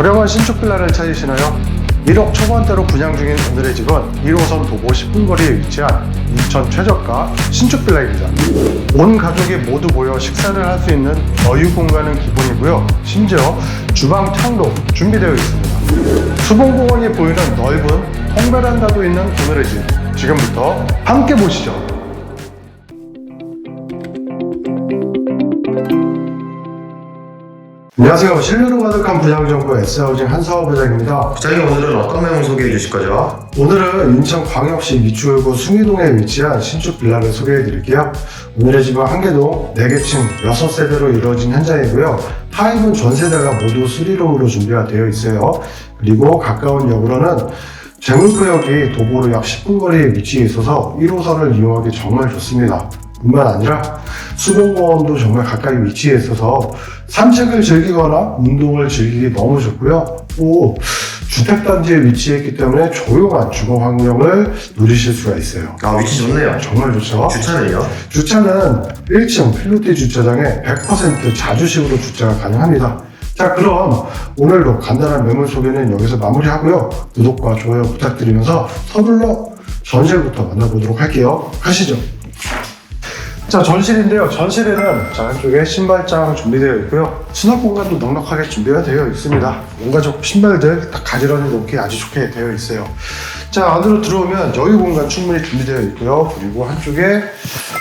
저렴한 신축 빌라를 찾으시나요? 1억 초반대로 분양 중인 오늘의 집은 1호선 도보 10분 거리에 위치한 인천 최저가 신축 빌라입니다. 온 가족이 모두 모여 식사를 할 수 있는 여유 공간은 기본이고요. 심지어 주방 창도 준비되어 있습니다. 수봉공원이 보이는 넓은 통베란다도 있는 오늘의 집. 지금부터 함께 보시죠. 안녕하세요. 신뢰로 가득한 분양정보 S하우징 한사호 부장입니다. 부장님 오늘은 어떤 내용 소개해 주실 거죠? 오늘은 인천광역시 미추홀구 숭이동에 위치한 신축 빌라를 소개해 드릴게요. 오늘의 집은 한개동 4개층 6세대로 이루어진 현장이고요. 하입은 전세대가 모두 수리로으로 준비가 되어 있어요. 그리고 가까운 역으로는 제물포역이 도보로 약 10분 거리에 위치해 있어서 1호선을 이용하기 정말 좋습니다. 뿐만 아니라 수공공원도 정말 가까이 위치해 있어서 산책을 즐기거나 운동을 즐기기 너무 좋고요. 또 주택단지에 위치해 있기 때문에 조용한 주거 환경을 누리실 수가 있어요. 아 위치 좋네요. 정말 좋죠. 주차는요? 주차는 1층 필로티 주차장에 100% 자주식으로 주차가 가능합니다. 자, 그럼 오늘도 간단한 매물 소개는 여기서 마무리하고요. 구독과 좋아요 부탁드리면서 서둘러 전실부터 만나보도록 할게요. 가시죠. 자, 전실인데요. 전실에는 자, 한쪽에 신발장 준비되어 있고요. 수납 공간도 넉넉하게 준비가 되어 있습니다. 온가족 신발들 다 가지런히 놓기 아주 좋게 되어 있어요. 자, 안으로 들어오면 여유 공간 충분히 준비되어 있고요. 그리고 한쪽에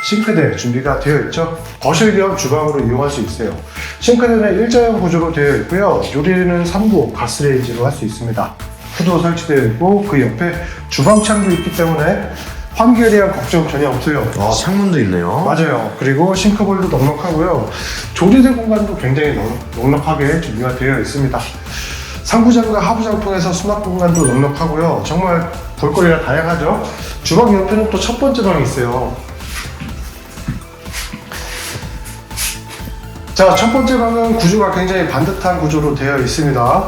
싱크대 준비가 되어 있죠. 거실 겸 주방으로 이용할 수 있어요. 싱크대는 일자형 구조로 되어 있고요. 요리는 3구 가스레인지로 할 수 있습니다. 후도 설치되어 있고 그 옆에 주방창도 있기 때문에 환기에 대한 걱정 전혀 없어요. 아 창문도 있네요. 맞아요. 그리고 싱크볼도 넉넉하고요. 조리대 공간도 굉장히 넉, 넉넉하게 준비가 되어 있습니다. 상부장과 하부장통에서 수납 공간도 넉넉하고요. 정말 볼거리가 다양하죠. 주방 옆에는 또 첫 번째 방이 있어요. 자, 첫 번째 방은 구조가 굉장히 반듯한 구조로 되어 있습니다.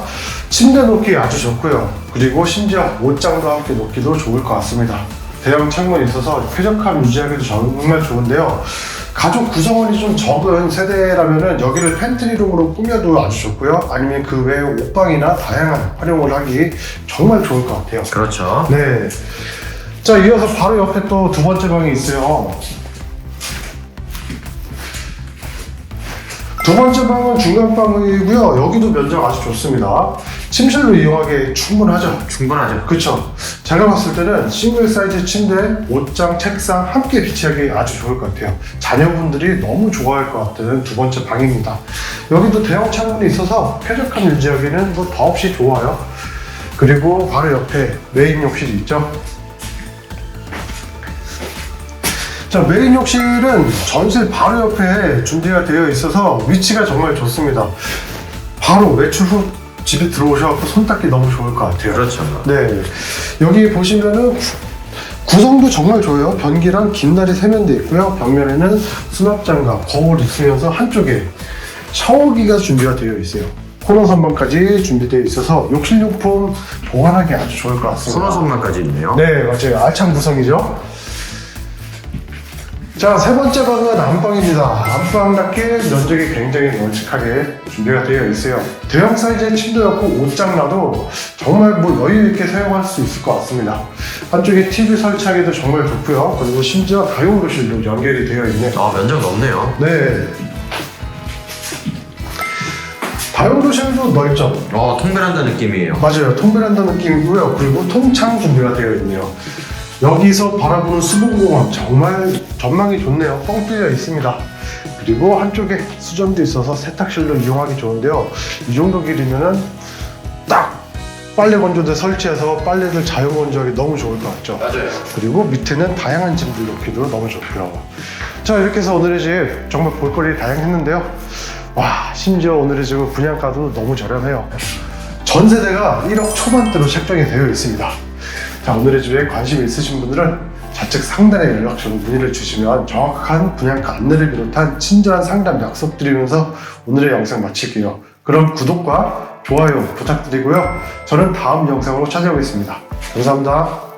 침대 놓기 아주 좋고요. 그리고 심지어 옷장도 함께 놓기도 좋을 것 같습니다. 대형 창문이 있어서 쾌적함 유지하기도 정말 좋은데요. 가족 구성원이 좀 적은 세대라면은 여기를 팬트리룸으로 꾸며도 아주 좋고요. 아니면 그 외에 옷방이나 다양한 활용을 하기 정말 좋을 것 같아요. 그렇죠. 네. 자, 이어서 바로 옆에 또 두 번째 방이 있어요. 두 번째 방은 중간 방이고요. 여기도 면적 아주 좋습니다. 침실로 이용하기 충분하죠. 충분하죠. 그쵸. 제가 봤을 때는 싱글 사이즈 침대, 옷장, 책상 함께 비치하기 아주 좋을 것 같아요. 자녀분들이 너무 좋아할 것 같은 두 번째 방입니다. 여기도 대형 창문이 있어서 쾌적함 유지하기는 뭐 더없이 좋아요. 그리고 바로 옆에 메인 욕실이 있죠. 자, 메인 욕실은 전실 바로 옆에 준비가 되어 있어서 위치가 정말 좋습니다. 바로 외출 후 집에 들어오셔서 손 닦기 너무 좋을 것 같아요. 그렇죠. 네. 여기 보시면은 구성도 정말 좋아요. 변기랑 김나리 세면대 있고요. 벽면에는 수납장과 거울이 있으면서 한쪽에 샤워기가 준비가 되어 있어요. 코너 선반까지 준비되어 있어서 욕실용품 보관하기 아주 좋을 것 같습니다. 소노선만까지 있네요. 네, 맞아요. 알찬 구성이죠. 자, 세 번째 방은 안방입니다. 안방답게 면적이 굉장히 널찍하게 준비가 되어 있어요. 대형 사이즈의 침대였고 옷장라도 정말 뭐 여유 있게 사용할 수 있을 것 같습니다. 한쪽에 TV 설치하기도 정말 좋고요. 그리고 심지어 다용도실도 연결이 되어 있네요. 아 면적 넓네요. 네. 다용도실도 넓죠. 어 통배란다 느낌이에요. 맞아요. 통베란다 느낌이고요. 그리고 통창 준비가 되어 있네요. 여기서 바라보는 수봉공원 정말 전망이 좋네요. 뻥 뚫려 있습니다. 그리고 한쪽에 수전도 있어서 세탁실로 이용하기 좋은데요. 이 정도 길이면은 딱 빨래 건조대 설치해서 빨래를 자유 건조하기 너무 좋을 것 같죠. 맞아요. 그리고 밑에는 다양한 짐들 놓기도 너무 좋고요. 자 이렇게 해서 오늘의 집 정말 볼거리 다양했는데요. 와 심지어 오늘의 집은 분양가도 너무 저렴해요. 전세대가 1억 초반대로 책정이 되어 있습니다. 자 오늘의 집에 관심 있으신 분들은 좌측 상단에 연락처로 문의를 주시면 정확한 분양가 안내를 비롯한 친절한 상담 약속드리면서 오늘의 영상 마칠게요. 그럼 구독과 좋아요 부탁드리고요. 저는 다음 영상으로 찾아오겠습니다. 감사합니다.